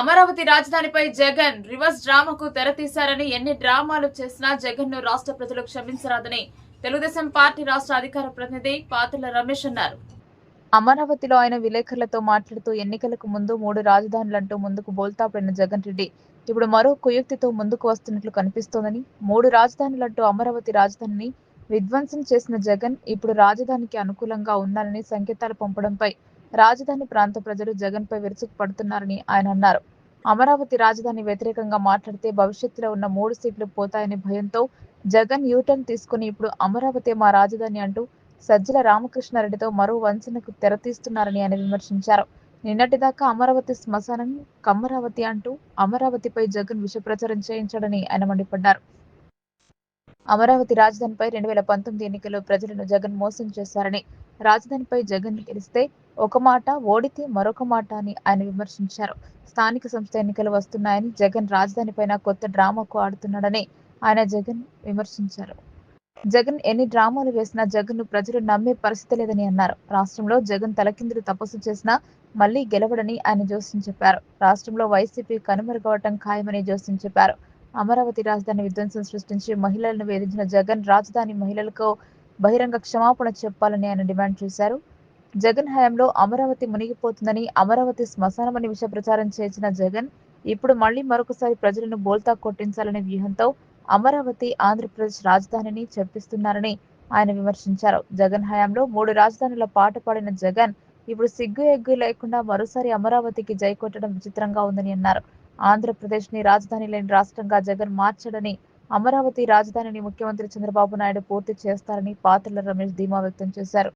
అమరావతి రాజధానిపై జగన్ రివర్స్ డ్రామాకు తెరతీశారని ఎన్ని డ్రామాలు చేసినా జగన్ను రాష్ట్ర ప్రజలు క్షమించరాదని తెలుగుదేశం పార్టీ రాష్ట్ర అధికార ప్రతినిధి పాత్రల రమేష్ అన్నారు. అమరావతిలో ఆయన విలేకరులతో మాట్లాడుతూ ఎన్నికలకు ముందు మూడు రాజధానులంటూ ముందుకు బోల్తా పడిన జగన్ రెడ్డి ఇప్పుడు మరో కుయుక్తితో ముందుకు వస్తున్నట్లు కనిపిస్తోందని మూడు రాజధానులంటూ అమరావతి రాజధానిని విధ్వంసం చేసిన జగన్ ఇప్పుడు రాజధానికి అనుకూలంగా ఉండాలని సంకేతాలు పంపడంపై రాజధాని ప్రాంత ప్రజలు జగన్ పై విరుచుకు పడుతున్నారని ఆయన అన్నారు. అమరావతి రాజధాని వ్యతిరేకంగా మాట్లాడితే భవిష్యత్తులో ఉన్న మూడు సీట్లు పోతాయనే భయంతో జగన్ యూటర్న్ తీసుకుని ఇప్పుడు అమరావతి మా రాజధాని అంటూ సజ్జల రామకృష్ణారెడ్డితో మరో వంచనకు తెరతీస్తున్నారని ఆయన విమర్శించారు. నిన్నటిదాకా అమరావతి శ్మశానం కమ్మరావతి అంటూ అమరావతిపై జగన్ విష ప్రచారం చేయించాడని ఆయన మండిపడ్డారు. అమరావతి రాజధానిపై రెండు వేల పంతొమ్మిది ఎన్నికల్లో ప్రజలను జగన్ మోసం చేశారని రాజధానిపై జగన్ గెలిస్తే ఒక మాట ఓడితే మరొక మాట అని ఆయన విమర్శించారు. స్థానిక సంస్థ ఎన్నికలు వస్తున్నాయని జగన్ రాజధానిపైన కొత్త డ్రామాకు ఆడుతున్నాడని ఆయన జగన్ విమర్శించారు. జగన్ ఎన్ని డ్రామాలు వేసినా జగన్ను ప్రజలు నమ్మే పరిస్థితి లేదని అన్నారు. రాష్ట్రంలో జగన్ తలకిందులు తపస్సు చేసినా మళ్ళీ గెలవడని ఆయన జోస్యం చెప్పారు. రాష్ట్రంలో వైసీపీ కనుమరుగవటం ఖాయమని జోస్యం చెప్పారు. అమరావతి రాజధాని విధ్వంసం సృష్టించి మహిళలను వేధించిన జగన్ రాజధాని మహిళలకు బహిరంగ క్షమాపణ చెప్పాలని ఆయన డిమాండ్ చేశారు. జగన్ హయాంలో అమరావతి మునిగిపోతుందని అమరావతి శ్మశానమని విష ప్రచారం చేసిన జగన్ ఇప్పుడు మళ్ళీ మరొకసారి ప్రజలను బోల్తా కొట్టించాలనే వ్యూహంతో అమరావతి ఆంధ్రప్రదేశ్ రాజధానిని చెప్పిస్తున్నారని ఆయన విమర్శించారు. జగన్ హయాంలో మూడు రాజధానుల పాట పాడిన జగన్ ఇప్పుడు సిగ్గు ఎగ్గు లేకుండా మరోసారి అమరావతికి జై కొట్టడం విచిత్రంగా ఉందని అన్నారు. ఆంధ్రప్రదేశ్ని రాజధాని లేని రాష్ట్రంగా జగన్ మార్చడని అమరావతి రాజధానిని ముఖ్యమంత్రి చంద్రబాబు నాయుడు పూర్తి చేస్తారని పాత్రల రమేష్ ధీమా వ్యక్తం చేశారు.